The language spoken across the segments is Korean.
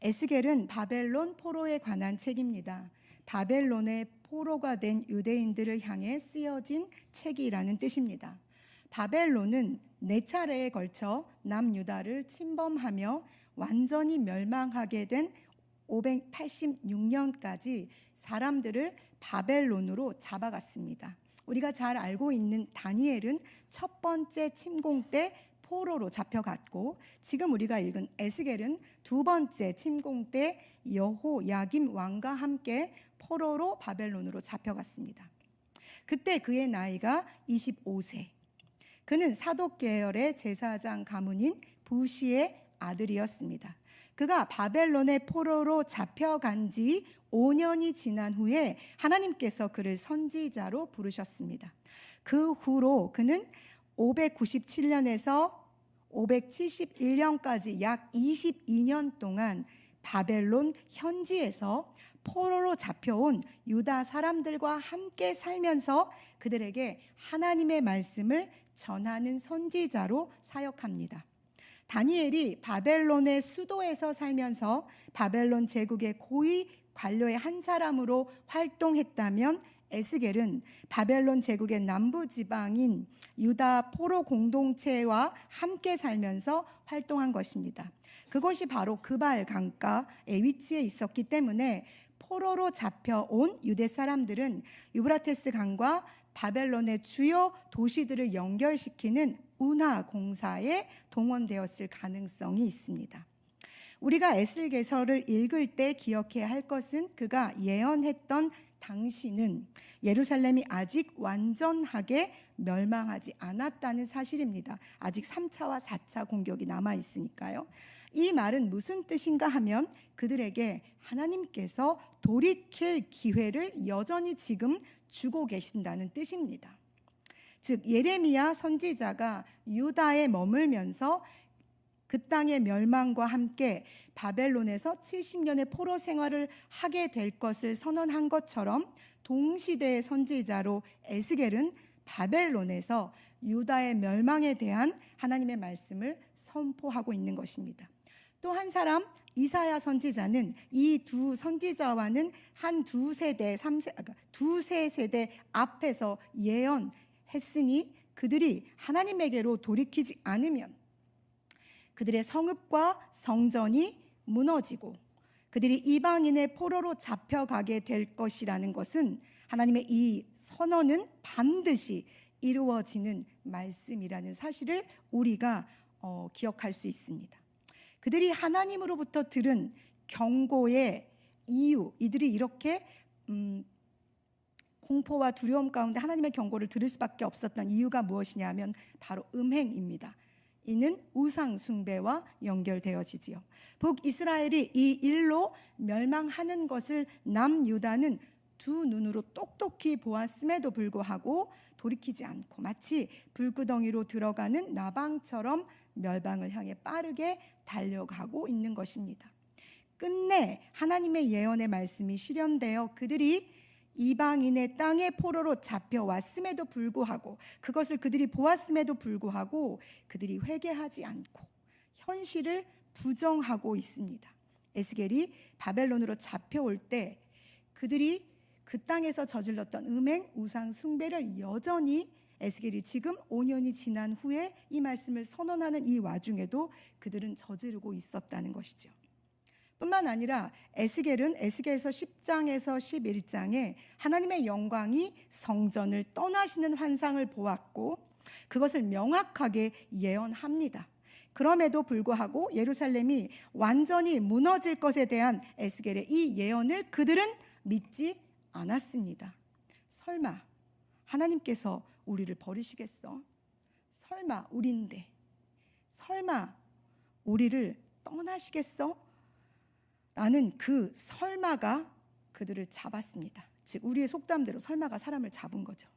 에스겔은 바벨론 포로에 관한 책입니다. 바벨론의 포로가 된 유대인들을 향해 쓰여진 책이라는 뜻입니다. 바벨론은 네 차례에 걸쳐 남유다를 침범하며 완전히 멸망하게 된 586년까지 사람들을 바벨론으로 잡아갔습니다. 우리가 잘 알고 있는 다니엘은 첫 번째 침공 때 포로로 잡혀갔고 지금 우리가 읽은 에스겔은 두 번째 침공 때 여호 야김 왕과 함께 포로로 바벨론으로 잡혀갔습니다. 그때 그의 나이가 25세. 그는 사독 계열의 제사장 가문인 부시의 아들이었습니다. 그가 바벨론의 포로로 잡혀간 지 5년이 지난 후에 하나님께서 그를 선지자로 부르셨습니다. 그 후로 그는 597년에서 571년까지 약 22년 동안 바벨론 현지에서 포로로 잡혀온 유다 사람들과 함께 살면서 그들에게 하나님의 말씀을 전하는 선지자로 사역합니다. 다니엘이 바벨론의 수도에서 살면서 바벨론 제국의 고위 관료의 한 사람으로 활동했다면 에스겔은 바벨론 제국의 남부 지방인 유다 포로 공동체와 함께 살면서 활동한 것입니다. 그것이 바로 그발 강가의 위치에 있었기 때문에 포로로 잡혀온 유대 사람들은 유브라테스 강과 바벨론의 주요 도시들을 연결시키는 운하 공사에 동원되었을 가능성이 있습니다. 우리가 에슬게서를 읽을 때 기억해야 할 것은 그가 예언했던 당시는 예루살렘이 아직 완전하게 멸망하지 않았다는 사실입니다. 아직 3차와 4차 공격이 남아 있으니까요. 이 말은 무슨 뜻인가 하면 그들에게 하나님께서 돌이킬 기회를 여전히 지금 주고 계신다는 뜻입니다. 즉 예레미야 선지자가 유다에 머물면서 그 땅의 멸망과 함께 바벨론에서 70년의 포로 생활을 하게 될 것을 선언한 것처럼 동시대의 선지자로 에스겔은 바벨론에서 유다의 멸망에 대한 하나님의 말씀을 선포하고 있는 것입니다. 또 한 사람 이사야 선지자는 이 두 선지자와는 한 두 세대, 삼세, 두세 세대 앞에서 예언했으니 그들이 하나님에게로 돌이키지 않으면 그들의 성읍과 성전이 무너지고 그들이 이방인의 포로로 잡혀가게 될 것이라는 것은 하나님의 이 선언은 반드시 이루어지는 말씀이라는 사실을 우리가 어, 기억할 수 있습니다. 그들이 하나님으로부터 들은 경고의 이유, 이들이 이렇게 음, 공포와 두려움 가운데 하나님의 경고를 들을 수밖에 없었던 이유가 무엇이냐면 바로 음행입니다. 이는 우상 숭배와 연결되어지지요. 북 이스라엘이 이 일로 멸망하는 것을 남 유다는 두 눈으로 똑똑히 보았음에도 불구하고 돌이키지 않고 마치 불구덩이로 들어가는 나방처럼 멸망을 향해 빠르게 달려가고 있는 것입니다. 끝내 하나님의 예언의 말씀이 실현되어 그들이 이방인의 땅의 포로로 잡혀왔음에도 불구하고 그것을 그들이 보았음에도 불구하고 그들이 회개하지 않고 현실을 부정하고 있습니다. 에스겔이 바벨론으로 잡혀올 때 그들이 그 땅에서 저질렀던 음행, 우상, 숭배를 여전히 에스겔이 지금 5년이 지난 후에 이 말씀을 선언하는 이 와중에도 그들은 저지르고 있었다는 것이죠. 뿐만 아니라 에스겔은 에스겔서 10장에서 11장에 하나님의 영광이 성전을 떠나시는 환상을 보았고 그것을 명확하게 예언합니다. 그럼에도 불구하고 예루살렘이 완전히 무너질 것에 대한 에스겔의 이 예언을 그들은 믿지 않았습니다. 설마 하나님께서 우리를 버리시겠어? 설마 우린데? 설마 우리를 떠나시겠어? 라는 그 설마가 그들을 잡았습니다. 즉 우리의 속담대로 설마가 사람을 잡은 거죠.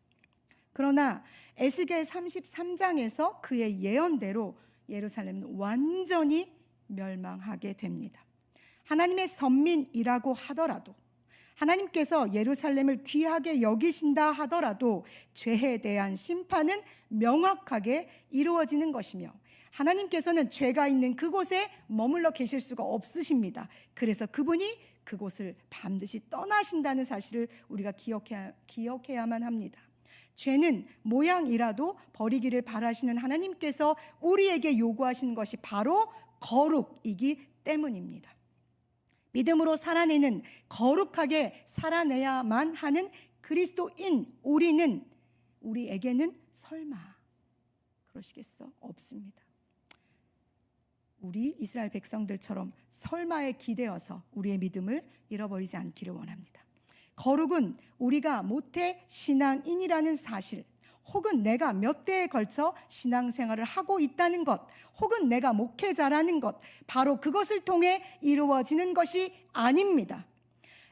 그러나 에스겔 33장에서 그의 예언대로 예루살렘은 완전히 멸망하게 됩니다. 하나님의 선민이라고 하더라도 하나님께서 예루살렘을 귀하게 여기신다 하더라도 죄에 대한 심판은 명확하게 이루어지는 것이며 하나님께서는 죄가 있는 그곳에 머물러 계실 수가 없으십니다. 그래서 그분이 그곳을 반드시 떠나신다는 사실을 우리가 기억해야, 기억해야만 합니다. 죄는 모양이라도 버리기를 바라시는 하나님께서 우리에게 요구하시는 것이 바로 거룩이기 때문입니다. 믿음으로 살아내는 거룩하게 살아내야만 하는 그리스도인 우리는 우리에게는 설마 그러시겠어? 없습니다. 우리 이스라엘 백성들처럼 설마에 기대어서 우리의 믿음을 잃어버리지 않기를 원합니다. 거룩은 우리가 모태 신앙인이라는 사실, 혹은 내가 몇 대에 걸쳐 신앙생활을 하고 있다는 것, 혹은 내가 목회자라는 것, 바로 그것을 통해 이루어지는 것이 아닙니다.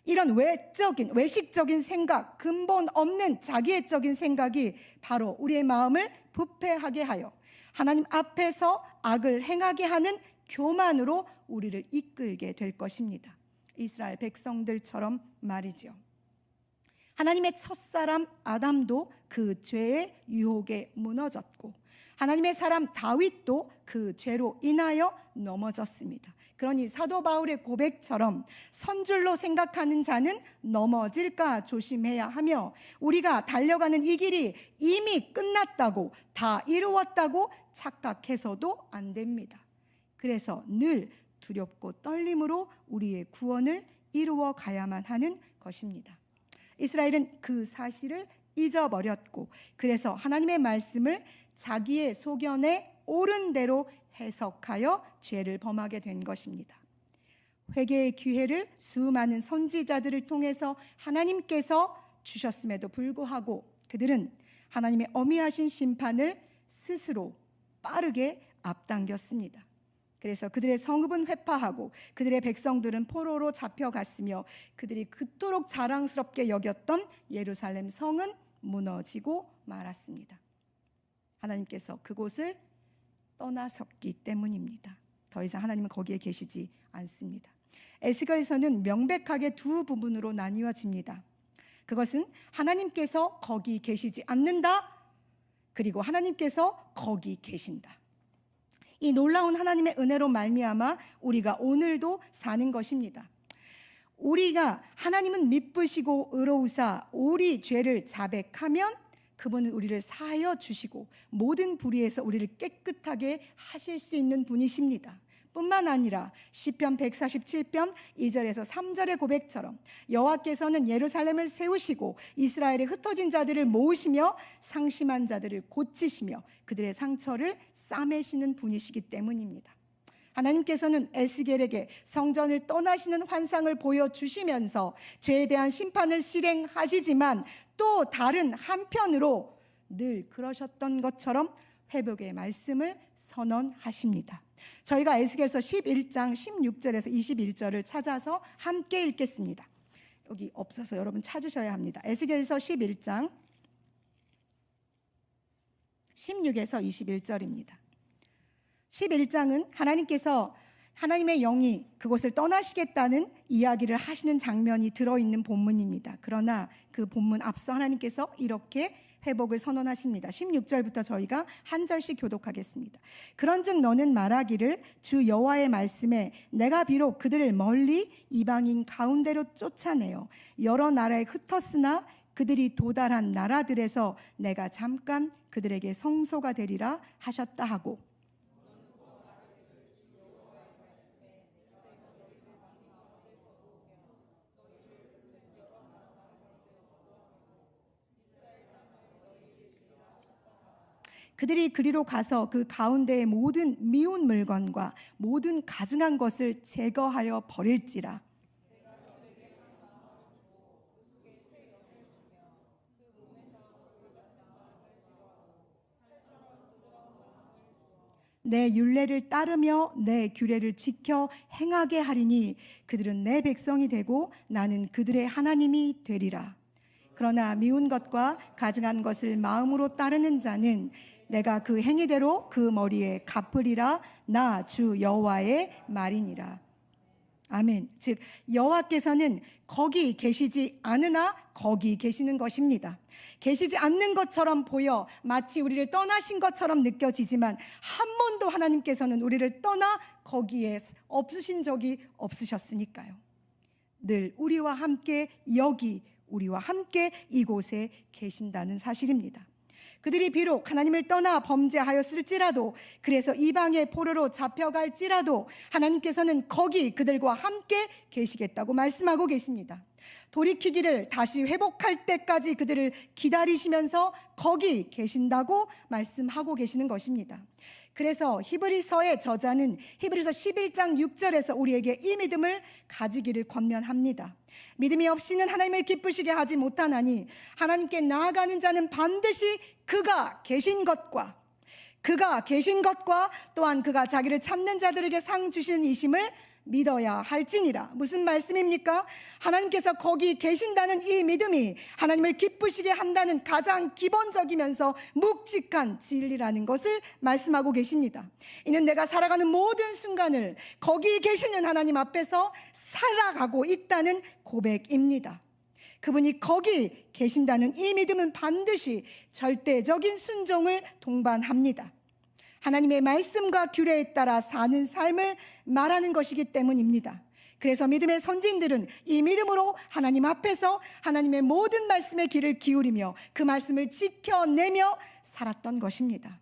이런 외적인, 외식적인 생각, 근본 없는 자기애적인 생각이 바로 우리의 마음을 부패하게 하여 하나님 앞에서 악을 행하게 하는 교만으로 우리를 이끌게 될 것입니다. 이스라엘 백성들처럼 말이죠. 하나님의 첫사람 아담도 그 죄의 유혹에 무너졌고 하나님의 사람 다윗도 그 죄로 인하여 넘어졌습니다. 그러니 사도 바울의 고백처럼 선줄로 생각하는 자는 넘어질까 조심해야 하며 우리가 달려가는 이 길이 이미 끝났다고 다 이루었다고 착각해서도 안 됩니다. 그래서 늘 두렵고 떨림으로 우리의 구원을 이루어 가야만 하는 것입니다. 이스라엘은 그 사실을 잊어버렸고 그래서 하나님의 말씀을 자기의 소견에 옳은 대로 해석하여 죄를 범하게 된 것입니다. 회개의 기회를 수많은 선지자들을 통해서 하나님께서 주셨음에도 불구하고 그들은 하나님의 어미하신 심판을 스스로 빠르게 앞당겼습니다. 그래서 그들의 성읍은 회파하고 그들의 백성들은 포로로 잡혀갔으며 그들이 그토록 자랑스럽게 여겼던 예루살렘 성은 무너지고 말았습니다. 하나님께서 그곳을 떠나셨기 때문입니다. 더 이상 하나님은 거기에 계시지 않습니다. 에스겔에서는 명백하게 두 부분으로 나뉘어집니다. 그것은 하나님께서 거기 계시지 않는다. 그리고 하나님께서 거기 계신다. 이 놀라운 하나님의 은혜로 말미암아 우리가 오늘도 사는 것입니다. 우리가 하나님은 미쁘시고 의로우사 우리 죄를 자백하면 그분은 우리를 사하여 주시고 모든 불의에서 우리를 깨끗하게 하실 수 있는 분이십니다. 뿐만 아니라 시편 147편 2절에서 3절의 고백처럼 여호와께서는 예루살렘을 세우시고 이스라엘의 흩어진 자들을 모으시며 상심한 자들을 고치시며 그들의 상처를 싸매시는 분이시기 때문입니다. 하나님께서는 에스겔에게 성전을 떠나시는 환상을 보여주시면서 죄에 대한 심판을 실행하시지만 또 다른 한편으로 늘 그러셨던 것처럼 회복의 말씀을 선언하십니다. 저희가 에스겔서 11장 16절에서 21절을 찾아서 함께 읽겠습니다. 여기 없어서 여러분 찾으셔야 합니다. 에스겔서 11장 16에서 21절입니다. 11장은 하나님께서 하나님의 영이 그곳을 떠나시겠다는 이야기를 하시는 장면이 들어있는 본문입니다. 그러나 그 본문 앞서 하나님께서 이렇게 회복을 선언하십니다. 16절부터 저희가 한 절씩 교독하겠습니다. 그런즉 너는 말하기를 주 여호와의 말씀에 내가 비록 그들을 멀리 이방인 가운데로 쫓아내어 여러 나라에 흩었으나 그들이 도달한 나라들에서 내가 잠깐 그들에게 성소가 되리라 하셨다 하고 그들이 그리로 가서 그 가운데의 모든 미운 물건과 모든 가증한 것을 제거하여 버릴지라. 내 율례를 따르며 내 규례를 지켜 행하게 하리니 그들은 내 백성이 되고 나는 그들의 하나님이 되리라. 그러나 미운 것과 가증한 것을 마음으로 따르는 자는 내가 그 행위대로 그 머리에 갚으리라 나 주 여호와의 말이니라. 아멘. 즉 여호와께서는 거기 계시지 않으나 거기 계시는 것입니다. 계시지 않는 것처럼 보여 마치 우리를 떠나신 것처럼 느껴지지만 한 번도 하나님께서는 우리를 떠나 거기에 없으신 적이 없으셨으니까요. 늘 우리와 함께 여기 우리와 함께 이곳에 계신다는 사실입니다. 그들이 비록 하나님을 떠나 범죄하였을지라도 그래서 이방의 포로로 잡혀갈지라도 하나님께서는 거기 그들과 함께 계시겠다고 말씀하고 계십니다. 돌이키기를 다시 회복할 때까지 그들을 기다리시면서 거기 계신다고 말씀하고 계시는 것입니다. 그래서 히브리서의 저자는 히브리서 11장 6절에서 우리에게 이 믿음을 가지기를 권면합니다. 믿음이 없이는 하나님을 기쁘시게 하지 못하나니 하나님께 나아가는 자는 반드시 그가 계신 것과 그가 계신 것과 또한 그가 자기를 찾는 자들에게 상 주시는 이심을 믿어야 할지니라. 무슨 말씀입니까? 하나님께서 거기 계신다는 이 믿음이 하나님을 기쁘시게 한다는 가장 기본적이면서 묵직한 진리라는 것을 말씀하고 계십니다. 이는 내가 살아가는 모든 순간을 거기 계시는 하나님 앞에서 살아가고 있다는 고백입니다. 그분이 거기 계신다는 이 믿음은 반드시 절대적인 순종을 동반합니다. 하나님의 말씀과 규례에 따라 사는 삶을 말하는 것이기 때문입니다. 그래서 믿음의 선진들은 이 믿음으로 하나님 앞에서 하나님의 모든 말씀에 귀를 기울이며 그 말씀을 지켜내며 살았던 것입니다.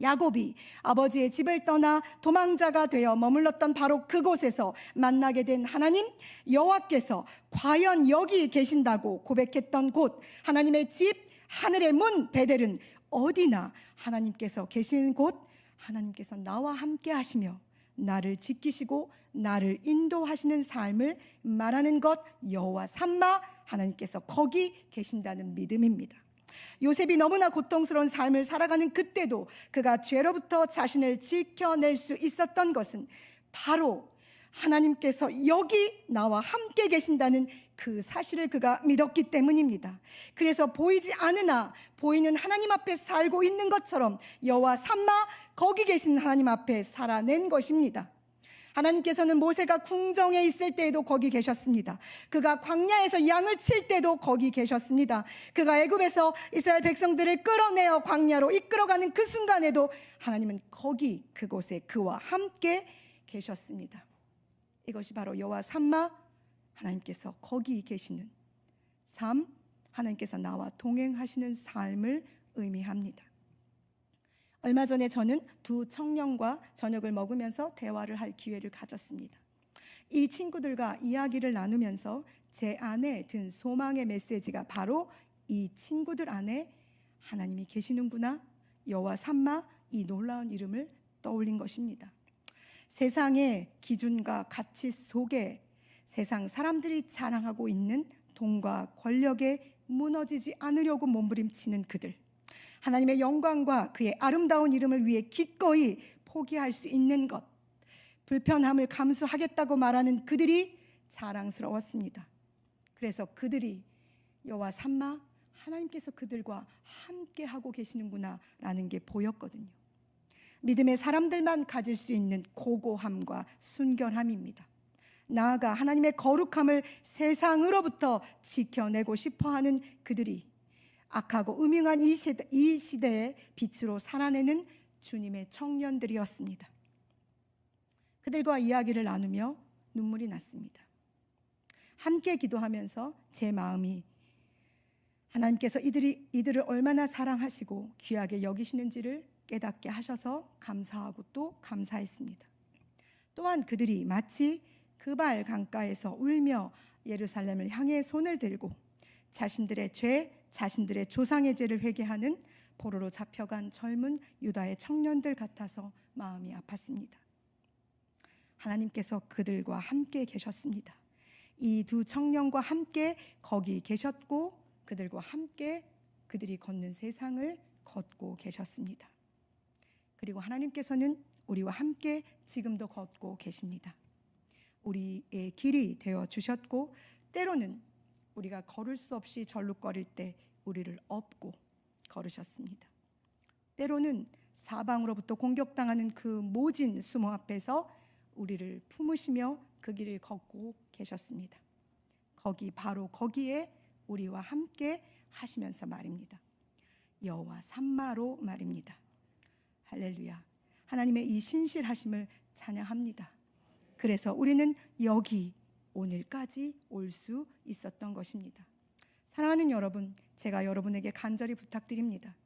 야곱이 아버지의 집을 떠나 도망자가 되어 머물렀던 바로 그곳에서 만나게 된 하나님 여호와께서 과연 여기 계신다고 고백했던 곳 하나님의 집 하늘의 문 베델은 어디나 하나님께서 계시는 곳 하나님께서 나와 함께 하시며 나를 지키시고 나를 인도하시는 삶을 말하는 것 여호와 삼마 하나님께서 거기 계신다는 믿음입니다. 요셉이 너무나 고통스러운 삶을 살아가는 그때도 그가 죄로부터 자신을 지켜낼 수 있었던 것은 바로 하나님께서 여기 나와 함께 계신다는 그 사실을 그가 믿었기 때문입니다. 그래서 보이지 않으나 보이는 하나님 앞에 살고 있는 것처럼 여호와 삼마 거기 계신 하나님 앞에 살아낸 것입니다. 하나님께서는 모세가 궁정에 있을 때에도 거기 계셨습니다. 그가 광야에서 양을 칠 때도 거기 계셨습니다. 그가 애굽에서 이스라엘 백성들을 끌어내어 광야로 이끌어가는 그 순간에도 하나님은 거기 그곳에 그와 함께 계셨습니다. 이것이 바로 여호와 삼마 하나님께서 거기 계시는 삶 하나님께서 나와 동행하시는 삶을 의미합니다. 얼마 전에 저는 두 청년과 저녁을 먹으면서 대화를 할 기회를 가졌습니다. 이 친구들과 이야기를 나누면서 제 안에 든 소망의 메시지가 바로 이 친구들 안에 하나님이 계시는구나 여호와 삼마 이 놀라운 이름을 떠올린 것입니다. 세상의 기준과 가치 속에 세상 사람들이 자랑하고 있는 돈과 권력에 무너지지 않으려고 몸부림치는 그들. 하나님의 영광과 그의 아름다운 이름을 위해 기꺼이 포기할 수 있는 것. 불편함을 감수하겠다고 말하는 그들이 자랑스러웠습니다. 그래서 그들이 여호와 삼마 하나님께서 그들과 함께 하고 계시는구나라는 게 보였거든요. 믿음의 사람들만 가질 수 있는 고고함과 순결함입니다. 나아가 하나님의 거룩함을 세상으로부터 지켜내고 싶어 하는 그들이 악하고 음흉한 이, 시대, 이 시대의 빛으로 살아내는 주님의 청년들이었습니다. 그들과 이야기를 나누며 눈물이 났습니다. 함께 기도하면서 제 마음이 하나님께서 이들이 이들을 얼마나 사랑하시고 귀하게 여기시는지를 깨닫게 하셔서 감사하고 또 감사했습니다. 또한 그들이 마치 그발 강가에서 울며 예루살렘을 향해 손을 들고 자신들의 죄, 자신들의 조상의 죄를 회개하는 포로로 잡혀간 젊은 유다의 청년들 같아서 마음이 아팠습니다. 하나님께서 그들과 함께 계셨습니다. 이 두 청년과 함께 거기 계셨고 그들과 함께 그들이 걷는 세상을 걷고 계셨습니다. 그리고 하나님께서는 우리와 함께 지금도 걷고 계십니다. 우리의 길이 되어 주셨고 때로는 우리가 걸을 수 없이 절룩거릴 때 우리를 업고 걸으셨습니다. 때로는 사방으로부터 공격당하는 그 모진 수모 앞에서 우리를 품으시며 그 길을 걷고 계셨습니다. 거기 바로 거기에 우리와 함께 하시면서 말입니다. 여호와 삼마로 말입니다. 할렐루야. 하나님의 이 신실하심을 찬양합니다. 그래서 우리는 여기 오늘까지 올 수 있었던 것입니다. 사랑하는 여러분, 제가 여러분에게 간절히 부탁드립니다.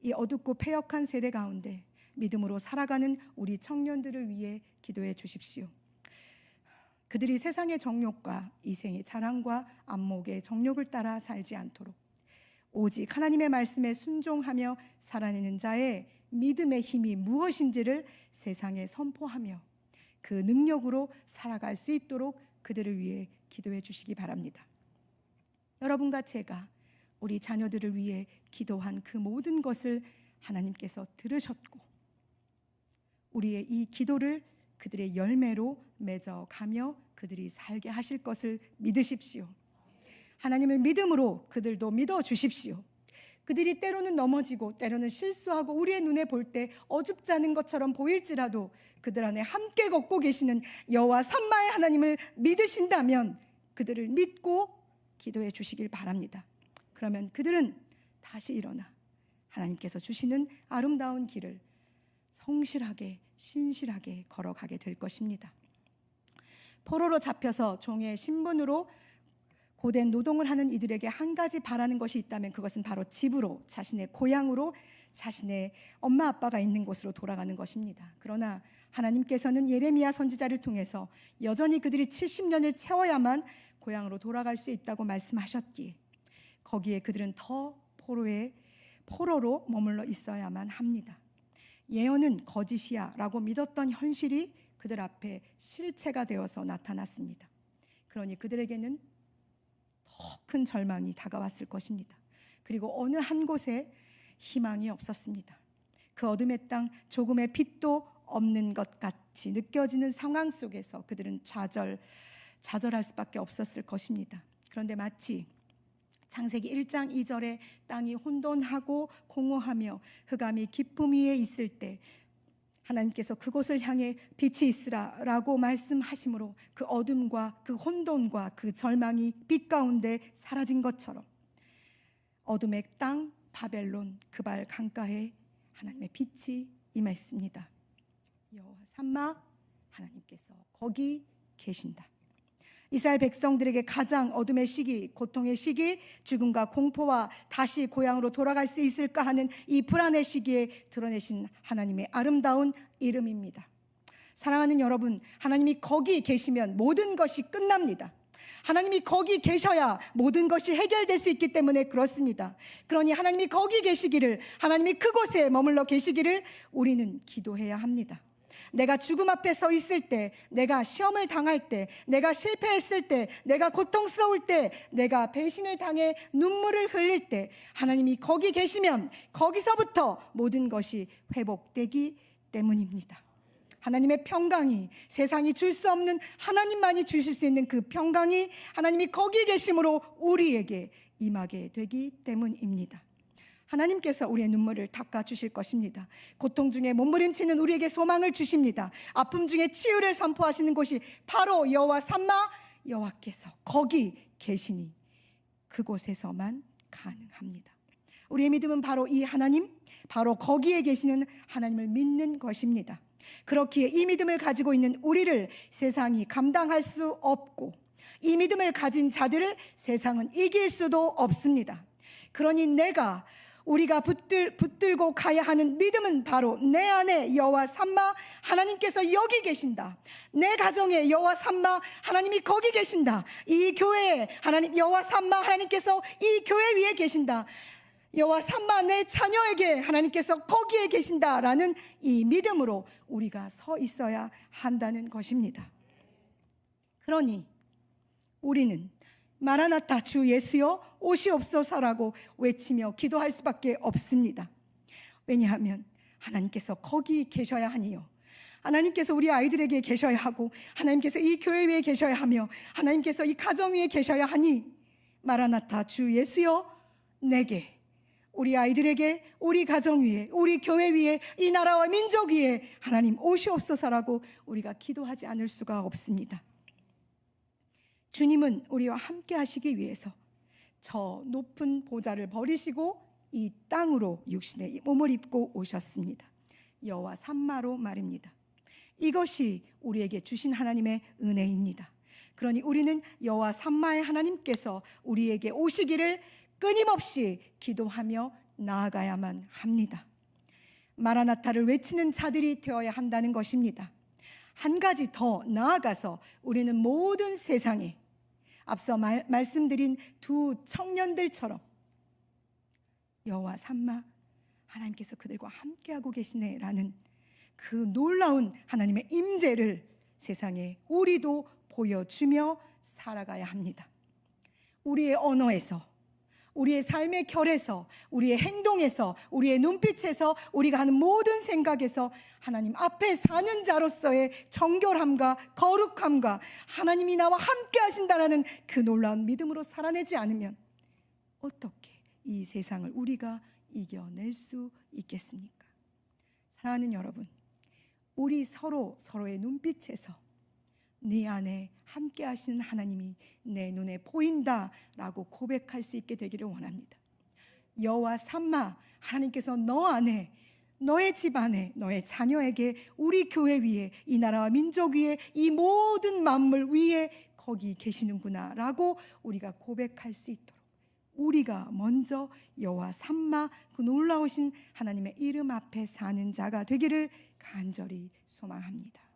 이 어둡고 패역한 세대 가운데 믿음으로 살아가는 우리 청년들을 위해 기도해 주십시오. 그들이 세상의 정욕과 이생의 자랑과 안목의 정욕을 따라 살지 않도록 오직 하나님의 말씀에 순종하며 살아내는 자의 믿음의 힘이 무엇인지를 세상에 선포하며 그 능력으로 살아갈 수 있도록 그들을 위해 기도해 주시기 바랍니다. 여러분과 제가 우리 자녀들을 위해 기도한 그 모든 것을 하나님께서 들으셨고 우리의 이 기도를 그들의 열매로 맺어 가며 그들이 살게 하실 것을 믿으십시오. 하나님을 믿음으로 그들도 믿어 주십시오. 그들이 때로는 넘어지고 때로는 실수하고 우리의 눈에 볼 때 어줍지 않은 것처럼 보일지라도 그들 안에 함께 걷고 계시는 여호와 삼마의 하나님을 믿으신다면 그들을 믿고 기도해 주시길 바랍니다. 그러면 그들은 다시 일어나 하나님께서 주시는 아름다운 길을 성실하게 신실하게 걸어가게 될 것입니다. 포로로 잡혀서 종의 신분으로 고된 노동을 하는 이들에게 한 가지 바라는 것이 있다면 그것은 바로 집으로 자신의 고향으로 자신의 엄마 아빠가 있는 곳으로 돌아가는 것입니다. 그러나 하나님께서는 예레미야 선지자를 통해서 여전히 그들이 70년을 채워야만 고향으로 돌아갈 수 있다고 말씀하셨기에 거기에 그들은 더 포로의 포로로 머물러 있어야만 합니다. 예언은 거짓이야라고 믿었던 현실이 그들 앞에 실체가 되어서 나타났습니다. 그러니 그들에게는 더 큰 절망이 다가왔을 것입니다. 그리고 어느 한 곳에 희망이 없었습니다. 그 어둠의 땅 조금의 빛도 없는 것 같이 느껴지는 상황 속에서 그들은 좌절 좌절할 수밖에 없었을 것입니다. 그런데 마치 창세기 1장 2절에 땅이 혼돈하고 공허하며 흑암이 기쁨 위에 있을 때 하나님께서 그곳을 향해 빛이 있으라라고 말씀하심으로 그 어둠과 그 혼돈과 그 절망이 빛 가운데 사라진 것처럼 어둠의 땅 바벨론 그발 강가에 하나님의 빛이 임했습니다. 여호와 삼마 하나님께서 거기 계신다. 이스라엘 백성들에게 가장 어둠의 시기, 고통의 시기, 죽음과 공포와 다시 고향으로 돌아갈 수 있을까 하는 이 불안의 시기에 드러내신 하나님의 아름다운 이름입니다. 사랑하는 여러분, 하나님이 거기 계시면 모든 것이 끝납니다. 하나님이 거기 계셔야 모든 것이 해결될 수 있기 때문에 그렇습니다. 그러니 하나님이 거기 계시기를, 하나님이 그곳에 머물러 계시기를 우리는 기도해야 합니다. 내가 죽음 앞에 서 있을 때, 내가 시험을 당할 때, 내가 실패했을 때, 내가 고통스러울 때, 내가 배신을 당해 눈물을 흘릴 때, 하나님이 거기 계시면 거기서부터 모든 것이 회복되기 때문입니다. 하나님의 평강이 세상이 줄 수 없는 하나님만이 주실 수 있는 그 평강이 하나님이 거기 계심으로 우리에게 임하게 되기 때문입니다. 하나님께서 우리의 눈물을 닦아 주실 것입니다. 고통 중에 몸부림치는 우리에게 소망을 주십니다. 아픔 중에 치유를 선포하시는 곳이 바로 여호와 삼마 여호와께서 거기 계시니 그곳에서만 가능합니다. 우리의 믿음은 바로 이 하나님, 바로 거기에 계시는 하나님을 믿는 것입니다. 그렇기에 이 믿음을 가지고 있는 우리를 세상이 감당할 수 없고 이 믿음을 가진 자들을 세상은 이길 수도 없습니다. 그러니 내가 우리가 붙들, 붙들고 가야 하는 믿음은 바로 내 안에 여호와 삼마 하나님께서 여기 계신다. 내 가정에 여호와 삼마 하나님이 거기 계신다. 이 교회에 하나님 여호와 삼마 하나님께서 이 교회 위에 계신다. 여호와 삼마 내 자녀에게 하나님께서 거기에 계신다라는 이 믿음으로 우리가 서 있어야 한다는 것입니다. 그러니 우리는 마라나타 주 예수여 오시옵소서라고 외치며 기도할 수밖에 없습니다. 왜냐하면 하나님께서 거기 계셔야 하니요. 하나님께서 우리 아이들에게 계셔야 하고 하나님께서 이 교회 위에 계셔야 하며 하나님께서 이 가정 위에 계셔야 하니 마라나타 주 예수여 내게 우리 아이들에게 우리 가정 위에 우리 교회 위에 이 나라와 민족 위에 하나님 오시옵소서라고 우리가 기도하지 않을 수가 없습니다. 주님은 우리와 함께 하시기 위해서 저 높은 보좌를 버리시고 이 땅으로 육신의 몸을 입고 오셨습니다. 여호와 삼마로 말입니다. 이것이 우리에게 주신 하나님의 은혜입니다. 그러니 우리는 여호와 삼마의 하나님께서 우리에게 오시기를 끊임없이 기도하며 나아가야만 합니다. 마라나타를 외치는 자들이 되어야 한다는 것입니다. 한 가지 더 나아가서 우리는 모든 세상에 앞서 말, 말씀드린 두 청년들처럼 여호와 삼마 하나님께서 그들과 함께하고 계시네라는 그 놀라운 하나님의 임재를 세상에 우리도 보여주며 살아가야 합니다. 우리의 언어에서 우리의 삶의 결에서 우리의 행동에서 우리의 눈빛에서 우리가 하는 모든 생각에서 하나님 앞에 사는 자로서의 정결함과 거룩함과 하나님이 나와 함께 하신다라는 그 놀라운 믿음으로 살아내지 않으면 어떻게 이 세상을 우리가 이겨낼 수 있겠습니까? 사랑하는 여러분, 우리 서로 서로의 눈빛에서 네 안에 함께 하시는 하나님이 내 눈에 보인다라고 고백할 수 있게 되기를 원합니다. 여호와 삼마 하나님께서 너 안에 너의 집 안에 너의 자녀에게 우리 교회 위에 이 나라와 민족 위에 이 모든 만물 위에 거기 계시는구나라고 우리가 고백할 수 있도록 우리가 먼저 여호와 삼마 그 놀라우신 하나님의 이름 앞에 사는 자가 되기를 간절히 소망합니다.